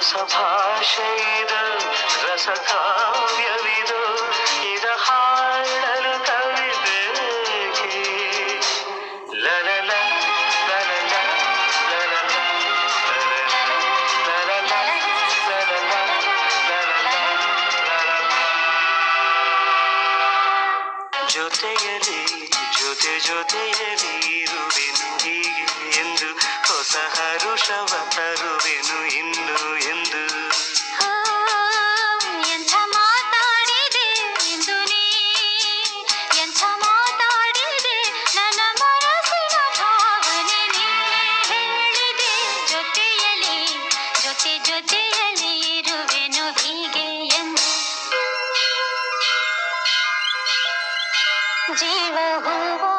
ಹೊಸಭಾಷೆ ಇದ ರಸಕಾವ್ಯವಿದು ಇದ ಹಾಡಲು ಕವಿಬೇಕೆ ಲಲಲ ಜೊತೆಯಲ್ಲಿ ಜೊತೆ ಜೊತೆಯಲ್ಲಿ ಇರುವೆನು ಹೀಗೆ ಎಂದು ಹೊಸ ಹರುಷವ ತರು じは